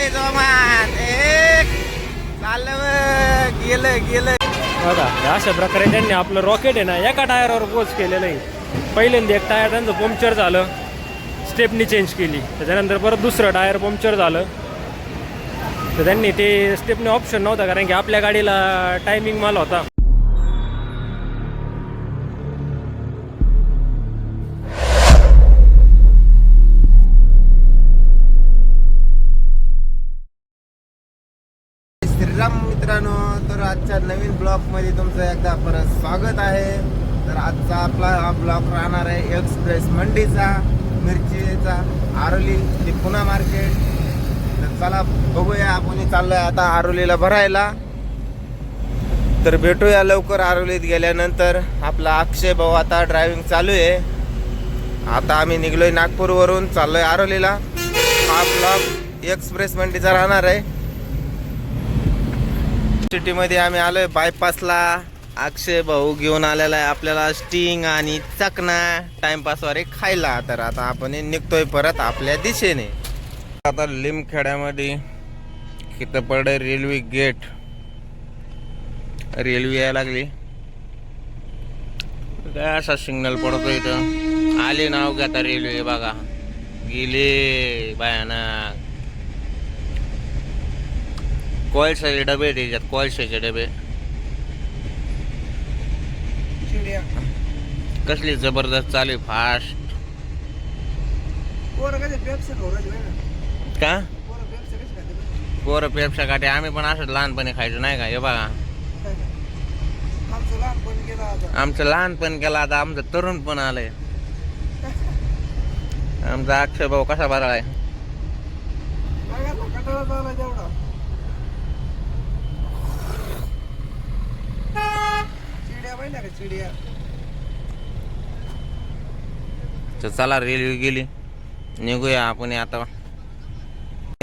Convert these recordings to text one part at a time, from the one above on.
आले जोमात एक. चाललं गेलं गेलं. बघा अशा प्रकारे त्यांनी आपलं रॉकेट आहे ना एका टायरवर पोच केलेलं आहे. पहिल्यांदा एक टायर त्यांचं पंक्चर झालं. स्टेपनी चेंज केली. त्याच्यानंतर परत दुसरं टायर पंक्चर झालं. तर त्यांनी ते स्टेपनी ऑप्शन नव्हता कारण की आपल्या गाडीला टायमिंग माल होता. आजचा आपला हा ब्लॉक राहणार आहे एक्सप्रेस मंडीचा मिरचीचा आरोली ते पुणा मार्केट तर चला बघूया आपण चाललोय आता आरोलीला भरायला. तर भेटूया लवकर आरोलीत गेल्यानंतर. आपला अक्षय भाऊ आता ड्रायव्हिंग चालू आहे. आता आम्ही निघलोय नागपूरवरून चाललोय आरोलीला. हा ब्लॉक एक्सप्रेस मंडीचा राहणार आहे. सिटीमध्ये आम्ही आलोय बायपासला अक्षय भाऊ घेऊन आलेला आहे आपल्याला स्टिंग आणि चकना टाइमपास वारे खायला. तर आता आपण निघतोय परत आपल्या दिशेने. आता लिमखेड्यामध्ये इथं पडे रेल्वे गेट रेल्वे यायला लागली. काय असा सिग्नल पडतो इथं? आले नाव घ्या आता रेल्वे बघा. गेले भयानक. कोळशाचे डबे त्याच्यात कोळशाचे डबे. कसली जबरदस्त चालू फास्ट का? पोरं पेपसा काटे आम्ही पण असं लहानपणी खायचो नाही का? हे बघा. आमचं लहानपण गेलं आता. आमचं तरुण पण आलंय. आमचा अक्षय भाऊ कसा बरा आहे? तर चला रेल्वे गेली. निघूया आपण आता.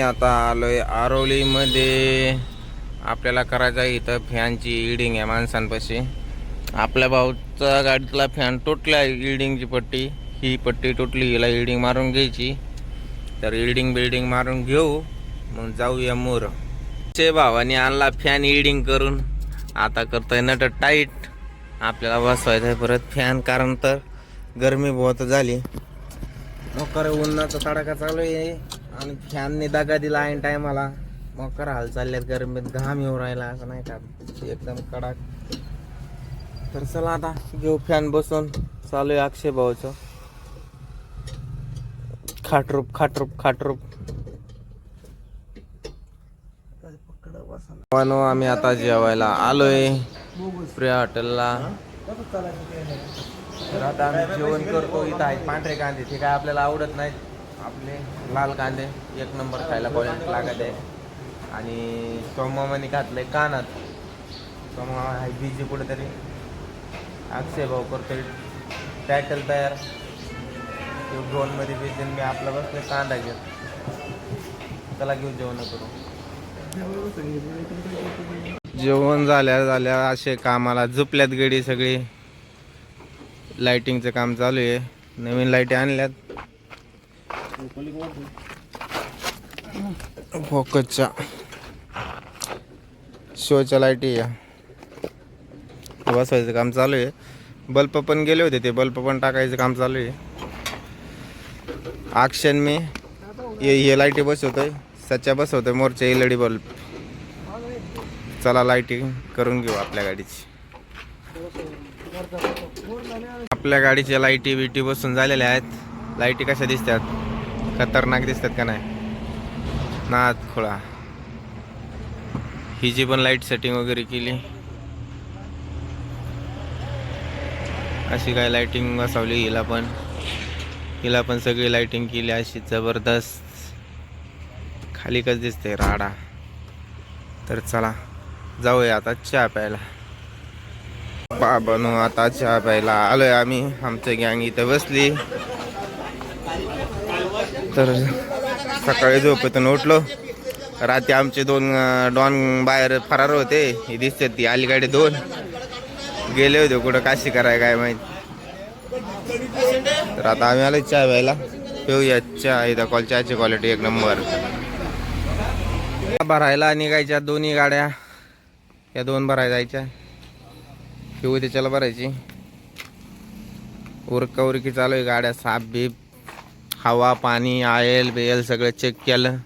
आता आलोय आरोलीमध्ये. आपल्याला करायचं आहे इथं फॅनची इडिंग आहे माणसांपाशी. आपल्या भाऊचा गाडीतला फॅन तुटला इडिंगची पट्टी. ही पट्टी तुटली हिला इडिंग मारून घ्यायची. तर इडिंग बिल्डिंग मारून घेऊ. मग जाऊया मोर. चे भावाने आणला फॅन इडिंग करून. आता करतोय नट टाईट. आपल्याला बसवायचं आहे परत फॅन कारण तर. गरमी बहुत झाली. मकर उन्हाचा तडाखा चालू आहे. आणि फॅनने दगा दिला आहे टायमाला. मकर हाल चालल्यात गरमीत घाम येऊ राहिला असं नाही का? एकदम कडक. तर चला आता घेऊ फॅन बसून. चालू आहे अक्षय भाऊचं. खाटरूप खाटरूप खाटरूप. मानो आम्ही आता जेवायला आलोय. प्रिया हॉटेलला. तर आता आम्ही जेवण करतो इथं आहेत पांढरे कांदे ते काय आपल्याला आवडत नाहीत. आपले लाल कांदे एक नंबर खायला पॉईंट लागत आहे. आणि सोमामाने घातलंय कानात. सोमा आहे बिजी कुठेतरी. अक्षय भाऊ करतोय टॅटल तयार. ड्रोनमध्ये बिजी मी आपला बसले कांदा घेत त्याला घेऊन जेवण करू. जेवण झाल्या झाल्या. असे कामाला झुपल्यात गडी सगळी. लाइटिंगचं काम चालू आहे. नवीन लाईटी आणल्यात. फोकसच्या. शोच्या लाईटी या बसवायचं काम चालू आहे. बल्ब पण गेले होते ते. बल्ब पण टाकायचं काम चालू आहे. आक्षण मी. हे हे लाईटी बसवतोय. सच्चा बसवतोय. मोरच्या एल डी बल्ब. चला लाईटी करून घेऊ आपल्या गाडीची. आपल्या गाडीच्या लाईटी बिटी बसून झालेल्या आहेत. लाईटी कशा दिसतात? खतरनाक दिसतात का नाही? नाद खोळा. ही जी पण लाइट सेटिंग वगैरे केली. अशी काय लाईटिंग बसवली हिला पण. हिला पण सगळी लाईटिंग केली अशी जबरदस्त. खाली कच दिसते राडा. तर चला जाऊया आता चहा प्यायला. बाबानो आता चहा प्यायला. आलोय आम्ही आमचं गँग इथं बसली. तर सकाळी झोपेतून उठलो. रात्री आमचे दोन डॉन बाहेर फरार होते. हे दिसते ती अलीकडे दोन. गेले होते कुठं काशी कराय काय माहीत. तर आता आम्ही आलो चहा प्यायला. पिऊया चहा इथं कॉल चहाची क्वालिटी एक नंबर. भरायला निघायच्या दोन्ही गाड्या. या दोन भरायला जायच्या. किंवा त्याच्याला भरायची. उरका उरकी चालू आहे गाड्या साप बीप हवा पाणी आयल बेल सगळं चेक केलं.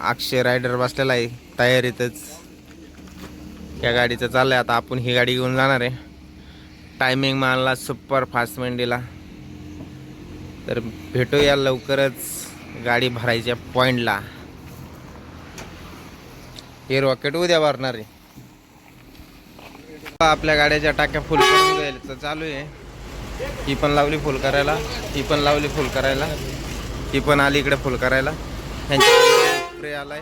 अक्षय रायडर बसलेला आहे तयारीतच. या गाडीचं चाललंय आता आपण ही गाडी घेऊन जाणार आहे. टायमिंग मानला सुपर फास्ट मंडीला. तर भेटूया लवकरच गाडी भरायच्या पॉईंटला हे रॉकेट उद्या भरणार आहे. आपल्या गाड्याच्या टाक्या फुल करून द्यायचं चालू आहे. ही पण लावली फुल करायला. ही पण लावली फुल करायला. ही पण आली इकडे फुल करायला. ह्यांच्या प्रे आलाय.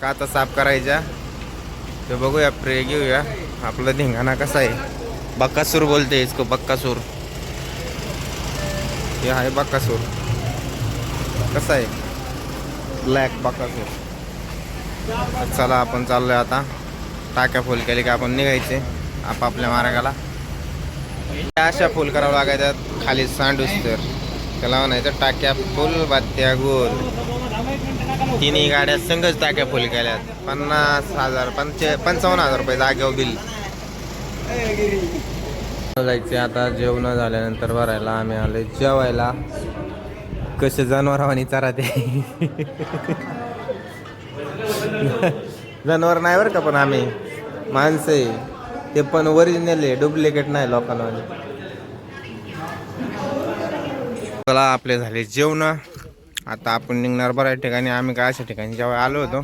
काचा साफ करायच्या? ते बघूया प्रे घेऊया. आपला धिंगाणा कसा आहे. बक्कासूर बोलते इसको बक्कासूर. हे आहे बक्कासूर. कसा आहे? ब्लॅक बक्कासूर. चला आपण चाललोय आता. टाक्या फुल केली की आपण निघायचे. आपापल्या मार्गाला. त्या अशा फुल करावं लागायच्यात. खाली सांडूस तर. त्याला म्हणायचं टाक्या फुल बात्या गोल. तिन्ही गाड्या संघच टाक्या फुल केल्यात. पन्नास हजार पंचे पंचावन्न हजार रुपये जागेवर बिल. जायचे आता जेवण झाल्यानंतर भरायला. आम्ही आले जेवायला. कसे जनावरांनी चारा ते जनावर नाही बरं का पण आम्ही. माणसं आहे. ते पण ओरिजिनल आहे डुप्लिकेट नाही लोकांना चला आपले झाले जेवण. आता आपण निघणार बऱ्याच ठिकाणी. आम्ही काय अशा ठिकाणी जेव्हा आलो होतो.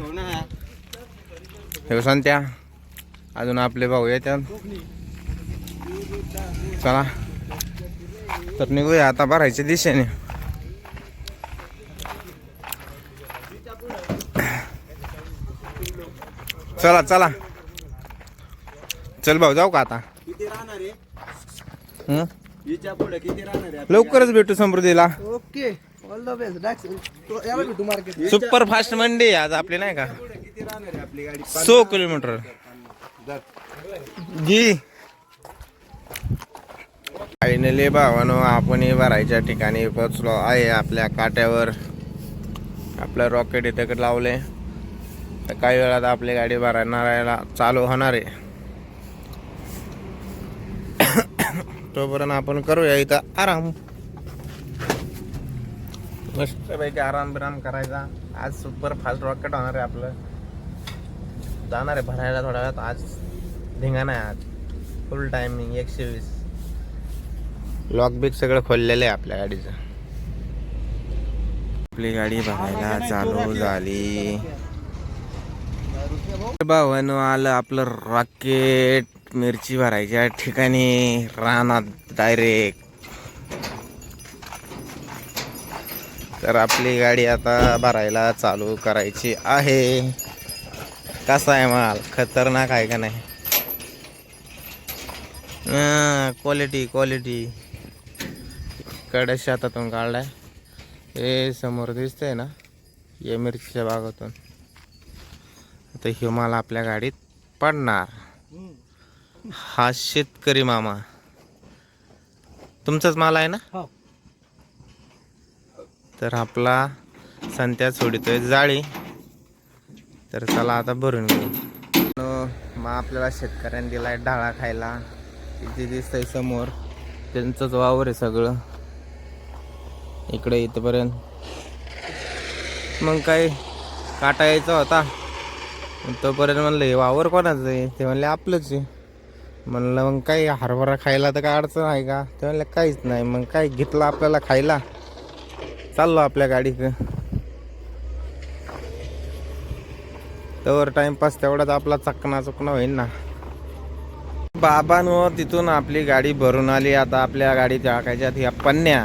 हे सांगत्या अजून आपले भाऊ येतात. चला. तर निघूया आता भरायच्या दिशेने. चला चला. चल भाऊ जाऊ का आता? किती राहणार आहे? हं? हिच्या पुढे किती राहणार आहे? लवकरच भेटू समृद्धीला. ओके ऑल द बेस्ट याला भेटू मार्केट सुपर फास्ट मंडी आहे आज आपली नाही का? किती राहणार आहे आपली गाडी? So kilometre. जी फायनली भावानो आपण भरायच्या ठिकाणी पोचलो आहे आपल्या काट्यावर. आपलं रॉकेट इथे लावले तर काही वेळात आपली गाडी भरणाऱ्याला चालू होणार आहे. तोपर्यंत आपण करूया इथं आराम. मस्तपैकी आराम बिराम करायचा. आज सुपर फास्ट रॉकेट होणार आहे आपलं. जाणार आहे भरायला थोड्या वेळात. आज धिंगाणा आहे आज. फुल टायमिंग एकशे वीस. लॉक बिक सगळं खोललेलं आहे आपल्या गाडीचं. आपली गाडी भरायला चालू झाली. भावानं आलं आपलं रॉकेट मिरची भरायच्या ठिकाणी रानात डायरेक्ट तर आपली गाडी आता भरायला चालू करायची आहे. कसा आहे माल? खतरनाक आहे का नाही? क्वालिटी क्वालिटी कडे शेतातून काढलाय. हे समोर दिसतंय ना? या मिरचीच्या बागातून. आता हिमाल आपल्या गाडीत पडणार. हा शेतकरी मामा. तुमचाच माल आहे ना? हो. तर आपला संत्या सोडितोय जाळी. तर चला आता भरून घेऊ. मग आपल्याला शेतकऱ्यांनी दिलाय डाळा खायला. इथे दिसतंय समोर. त्यांचंच वावर आहे सगळं. इकडे इथपर्यंत. मग काय काटा यायचा होता. तोपर्यंत म्हणलं हे वावर कोणाचं आहे? ते म्हणले आपलंच आहे. म्हणलं मग काही हरभरा खायला तर काय अडचण आहे का? ते म्हणलं काहीच नाही. मग काय घेतलं आपल्याला खायला? चाललो आपल्या गाडीचं. तर टाइमपास तेवढाच आपला चकना चुकणं होईल ना. बाबांवर तिथून आपली गाडी भरून आली. आता आपल्या गाडीत टाकायच्यात ह्या पन्न्या.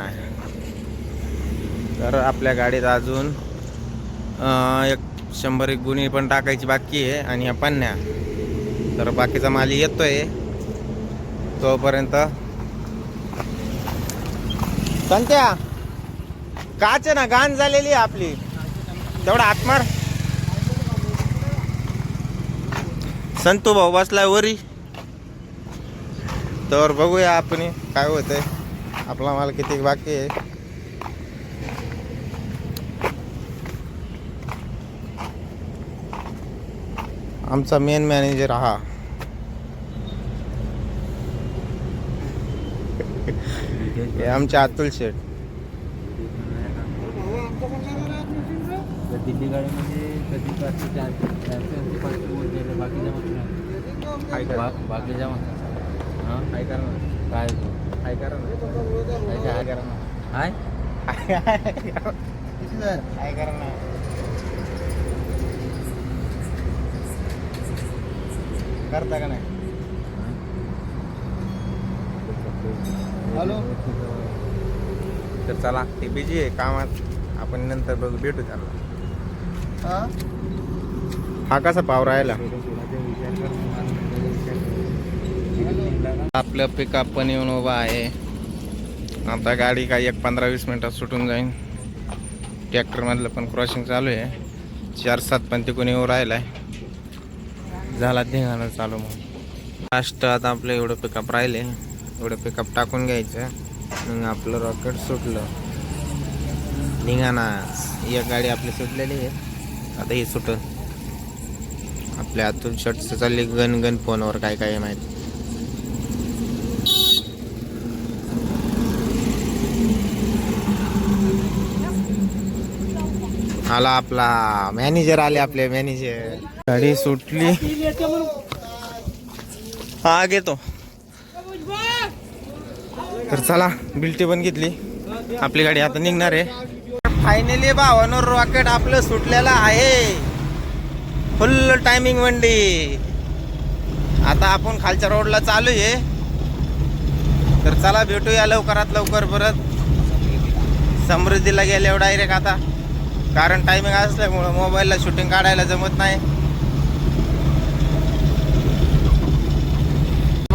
तर आपल्या गाडीत अजून एक शंभर एक गुणी पण टाकायची बाकी आहे आणि ह्या पन्न्या. तर बाकीचा माल येतोय. तोपर्यंत. संत्या काच ना घाण झालेली आहे आपली. तेवढा आत्मार संतू भाऊ बसलाय वरी. तर बघूया आपण काय होतंय. आपला माल किती बाकी आहे. आमचा मेन मॅनेजर हा. हे आमचे अतुल शेठ. दिल्ली गाडीमध्ये कधी पाचशे चार चारशे ऐंशी पाचशे बोल गेले बाकी जमा काय बा बाकी जमा हां? काय करा काय? काय करा काय करा हाय. काय करा ना. करता का नाही? हॅलो. तर चला ते बिजी आहे कामात. आपण नंतर बघू भेटू त्याला हा? कसा पाव राहिला? आपलं पिकअप पण येऊन उभा आहे. आता गाडी काही एक पंधरा वीस मिनिटात सुटून जाईन. ट्रॅक्टरमधलं पण क्रॉसिंग चालू आहे. चार सात पण तिकडून येऊ राहिलाय. झाला धिंगाणं चालू मग लास्ट आता आपलं एवढं पिकअप राहिले. एवढं पिकअप टाकून घ्यायचं. मग आपलं रॉकेट सुटलं. धिंगाणा एक गाडी आपली सुटलेली आहे. आता ही सुट आपल्या आतून शर्ट चालली गन गन फोनवर काय काय माहिती. आला आपला मॅनेजर आले आपले मॅनेजर गाडी सुटली. हा घेतो. तर चला बिलटी पण घेतली. आपली गाडी आता निघणार आहे. फायनली भावानो रॉकेट आपलं सुटलेलं आहे. फुल टायमिंग वंडी. आता आपण खालच्या रोडला चालू आहे तर चला भेटूया लवकरात लवकर परत. समृद्धीला गेल्यावर डायरेक्ट आता. कारण टायमिंग असल्यामुळं मोबाईलला शूटिंग काढायला जमत नाही.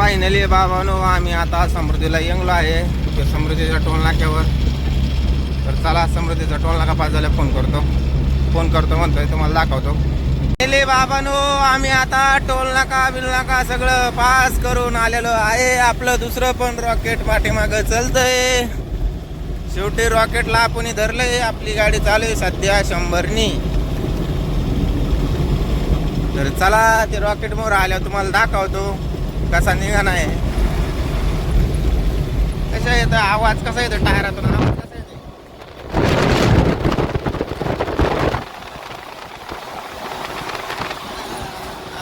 फायनली बाबानो आम्ही आता समृद्धीला येंगलो आहे. समृद्धीच्या टोल नाक्यावर. तर चला समृद्धीचा टोल नाका पास झाल्या फोन करतो. फोन करतो म्हणतोय तुम्हाला दाखवतो. गेले बाबानो आम्ही आता टोल नाका बिल नाका सगळं पास करून आलेलो आहे. आपलं दुसरं पण रॉकेट पाठीमागं चलतंय. शेवटी रॉकेटला आपण धरलंय. आपली गाडी चालू आहे सध्या शंभरनी. तर चला ते रॉकेट मोर आल्यावर तुम्हाला दाखवतो. कसा निघा आहे? कसा येतो आवाज? कसा येतो टायरातून? आवाज कसा येतो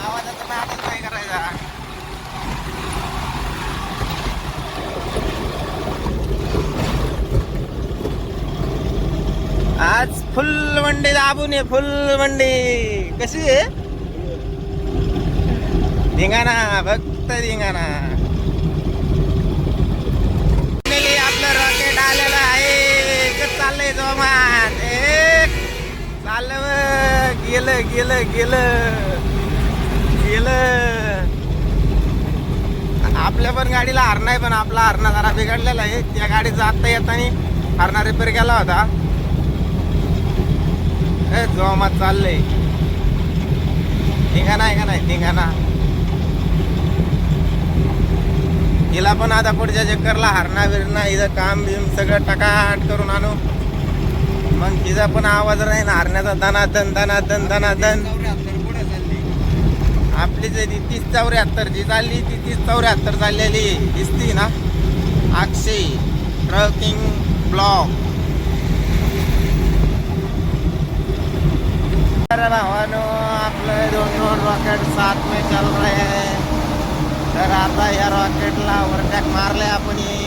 आवाजाचा नादच नाही करायचा. आज फुल मंडी दाबून आहे फुल मंडी कशी आहे? धिंगाणा फक्त रिंगाणा आपलं रॉकेट आलेलं आहे. कसं चाललंय जोमान एक चाललं गेलं गेलं गेलं. गेलं. आपल्या पण गाडीला हरणा आहे पण आपला हरणा जरा बिघडलेला आहे. त्या गाडीचा आत्ता येताना हरणा रिपेअर केला होता. ए जोमात चाललंय. धिंगाणा आहे का नाही धिंगाणा हिला पण आता पुढच्या चक्करला हरणा बिरणा हिचं काम बिम सगळं टकाट करून आणू. मग तिचा पण आवाज राहील हरण्याचा दनादन दनादन दनादन पुढे चालली आपली जे ती तीस चौऱ्याहत्तर जी चालली ती तीस चौऱ्याहत्तर चाललेली. दिसती ना? Akshay trucking block. आपलं दोन दोन रॉकेट सात में चल रहे हैं आता या रॉकेटला ओव्हरटॅक मारले आपण हे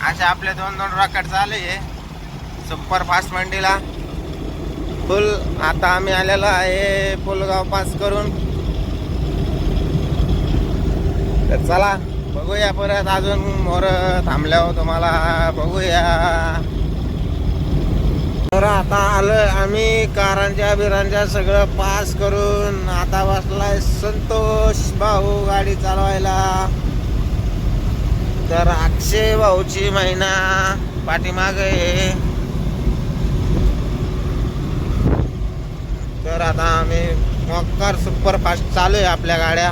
कधी असे आपले दोन दोन रॉकेट चालू आहे सुपर फास्ट मंडीला. फुल आता आम्ही आलेलो आहे पुलगाव पास करून. तर चला बघूया परत अजून मोर थांबल्यावर तुम्हाला बघूया. तर आता आलोय आम्ही कारांच्या बिरांच्या सगळं पास करून. आता बसलाय संतोष भाऊ गाडी चालवायला. तर अक्षय भाऊची महिना पाठीमाग आहे. तर आता आम्ही मक्कर सुपरफास्ट चालू आहे आपल्या गाड्या.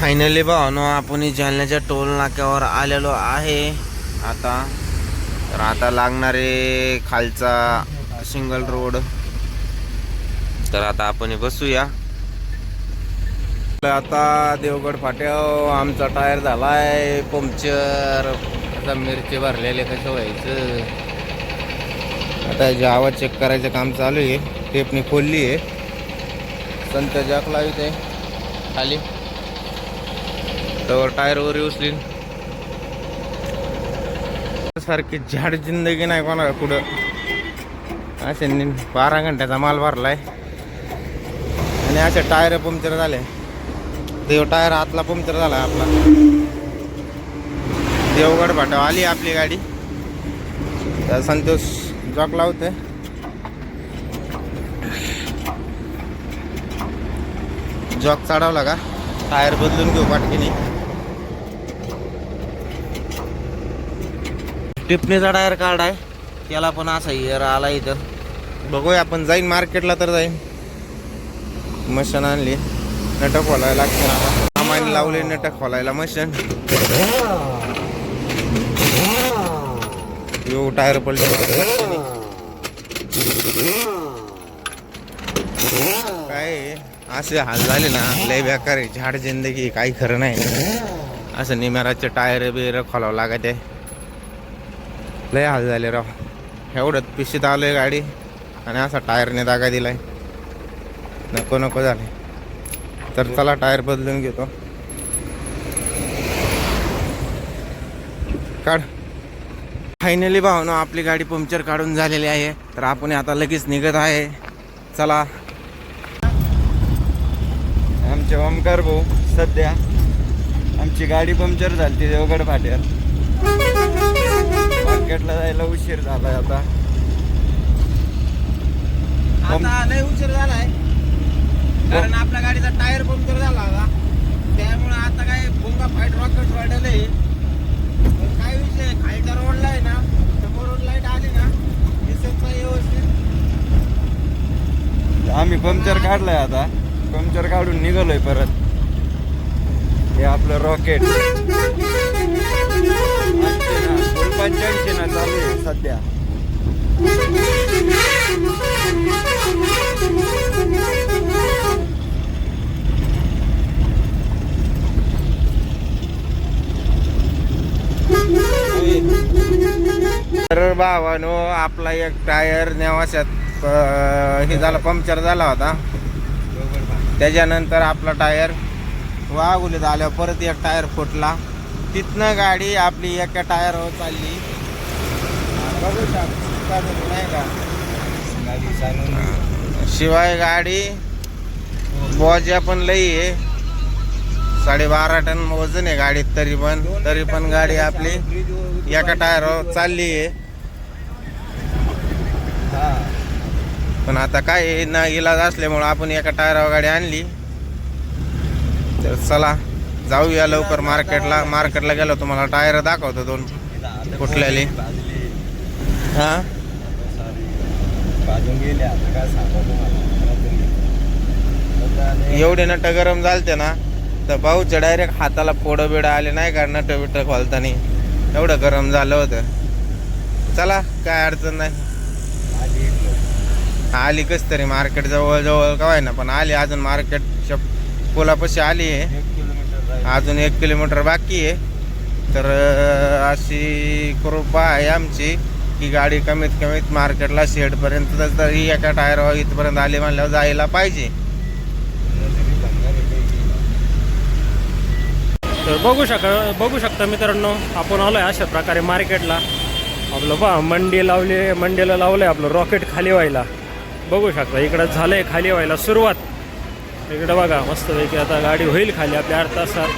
फायनली भावनो आपण जालन्याच्या टोल नाक्यावर आलेलो आहे. आता तर आता लागणारे खालचा सिंगल रोड तर आता आपण बसूया. आता देवगड फाट्यावर आमचा टायर झालाय पंक्चर आता मिरची भरलेले कसं व्हायचं? आता जे आवाज चेक करायचं काम चालू आहे. टेपनी खोलली आहे. संत जॅक लावित आहे. खाली. तर टायरवर उचली सारखी झाड जिंदगी नाही कोणा कुठं. असे बारा घंट्याचा माल भरलाय. आणि असे टायर पंक्चर झाले. देव टायर आतला पंक्चर झाला आपला. देवगड फाटा आली आपली गाडी. संतोष जॉक लावते जॉक चढावला का? टायर बदलून घेऊ पाटकीने. टिपणीचा टायर कार्ड आहे. त्याला पण असा इयर आला इथं. बघूया आपण जाईन मार्केटला तर जाईन. मशीन आणली. नट खोलायला लागते सामान लावले नट खोलायला मशीन. यो टायर पलटे काय असे हाल झाले ना लय बेकार आहे. झाड जिंदगी काही खरं नाही. असं निमेराचे टायर बिर खोलावं लागत. आहे लय हाल झाले राव. एवढ्यात पिशीत आलोय गाडी. आणि असा टायरने दागा दिलाय. नको नको झाले. तर चला टायर बदलून घेतो. काढ. फायनली भावनो आपली गाडी पंक्चर काढून झालेली आहे. तर आपण आता लगेच निघत आहे. चला. आमचे ओमकार भाऊ सध्या आमची गाडी पंक्चर झाली देवगड फाट्यात मार्केटला जायला उशीर झालाय आता. आता उशीर झालाय. कारण आपल्या गाडीचा टायर पंक्चर झाला होता. त्यामुळे आता काय बोंगा फाईट रॉकेट वाढले काय विषय खालच्या रोडला आहे ना समोरून लाइट आली ना दिसत नाही व्यवस्थित. आम्ही पंक्चर काढलाय आता. पंक्चर काढून निघालोय परत. हे आपलं रॉकेट पंच्याऐंशी ना चालू आहे सध्या. तर भावानो आपला एक टायर नेवाशात हे झाला पंक्चर झाला होता. त्याच्यानंतर आपला टायर वाघुलीत आल्यावर परत एक टायर फुटला. तिथनं गाडी आपली एका टायरवर चालली. बघू शकतो. शिवाय गाडी बोजा पण लई आहे. साडेबारा टन वजन आहे गाडीत तरी पण तरी पण गाडी आपली एका टायरावर चालली आहे. पण आता काय आहे, ना इलाज असल्यामुळं आपण एका टायरावर गाडी आणली. तर चला जाऊया लवकर मार्केटला. मार्केटला गेलो तुम्हाला टायर दाखवतो दोन कुठल्याली हा? गेले आता काय सांगू तुम्हाला? एवढे नट गरम झालते ना तर भाऊच्या डायरेक्ट हाताला फोडं बिडं आले नाही का नट बिट खोलताना? एवढं गरम झालं होतं. चला काय अडचण नाही. आली कस तरी. मार्केट जवळ जवळ काय ना पण आली अजून मार्केट पुलापाशी आली आहे. अजून एक किलोमीटर बाकी आहे. तर अशी कृपा आहे आमची. की गाडी कमीत कमीत मार्केटला शेडपर्यंत तरी एका टायर इथपर्यंत आली म्हणल्यावर जायला पाहिजे. तर बघू शक बघू शकता मित्रांनो आपण आलो आहे अशा प्रकारे मार्केटला. आपलं पहा मंडी लावली मंडीला लावलं आहे आपलं रॉकेट खाली व्हायला. बघू शकता इकडं झालं आहे खाली व्हायला सुरुवात. इकडं बघा मस्तपैकी आता गाडी होईल खाली आपल्या आठ तासात.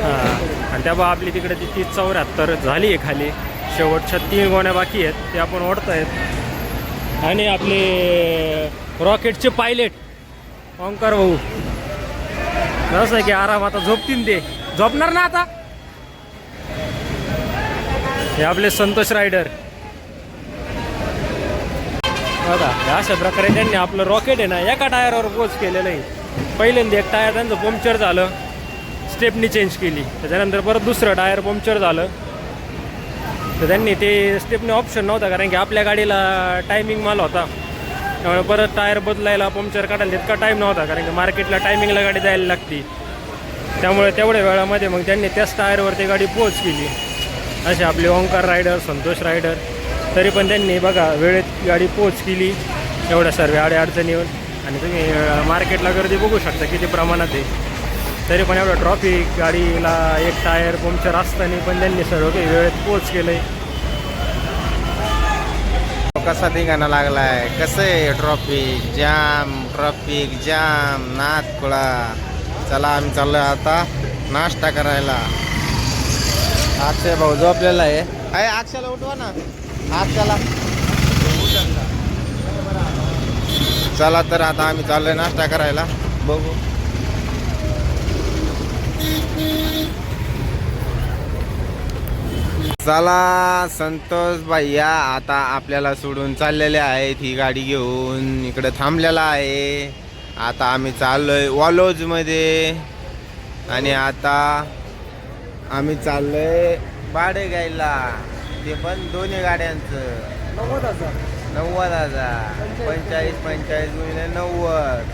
हां आणि त्या बा आपली तिकडे ती तीस चौऱ्याहत्तर झाली आहे खाली. शेवटच्या तीन गोण्या बाकी आहेत ते आपण ओढत आहेत आणि आपले रॉकेटचे पायलट ओंकार भाऊ. जसं आहे की आराम आता झोपतील ते. झोपणार ना आता? हे आपले संतोष रायडर. बघा अशा प्रकारे त्यांनी आपलं रॉकेट आहे ना एका टायरवर पोच केलेलं आहे. पहिल्यांदा एक टायर त्यांचं पंक्चर झालं. स्टेपनी चेंज केली. त्याच्यानंतर परत दुसरं टायर पंक्चर झालं. तर त्यांनी ते स्टेपने ऑप्शन नव्हता कारण की आपल्या गाडीला टायमिंग माल होता. त्यामुळे परत टायर बदलायला पंक्चर काढायला तितका टाईम नव्हता कारण की मार्केटला टायमिंगला गाडी जायला लागती. त्यामुळे तेवढ्या वेळामध्ये मग त्यांनी त्याच टायरवर ती गाडी पोच केली. असे आपले ओंकार रायडर संतोष रायडर तरी पण त्यांनी बघा वेळेत गाडी पोच केली. एवढ्या सर्व अडे अडचणी येऊन आणि तुम्ही मार्केटला गर्दी बघू शकता किती प्रमाणात आहे. तरी पण एवढं ट्रॉफिक गाडीला एक टायर पंक्चर असताना पण त्यांनी सर्व काही वेळेत पोच केलं आहे कसा धिंगाणा लागलाय? कसं आहे ट्रॉफिक जाम ट्रॉफिक जाम नाथ खुळा चला आम्ही चाललोय आता नाश्ता करायला. अक्षय भाऊ झोपलेला आहे. अरे अक्षयला उठवा ना. अक्षयला चला तर आता आम्ही चाललोय नाश्ता करायला. बघू. चला संतोष भैया आता आपल्याला सोडून चाललेले आहेत ही गाडी घेऊन. इकडे थांबलेला आहे. आता आम्ही चाललोय वॉलोजमध्ये. आणि आता आम्ही चाललोय भाडे घ्यायला ते पण दोन्ही गाड्यांचं. नव्वद हजार. नव्वद हजार. पंचेचाळीस पंचेचाळीस गुणिले नव्वद.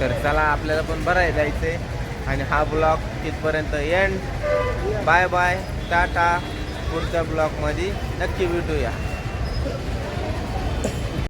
तर चला आपल्याला पण बरं आहे जायचंय. आणि हा ब्लॉग तिथपर्यंत एंड बाय बाय टाटा. पुढच्या ब्लॉगमध्ये नक्की भेटूया.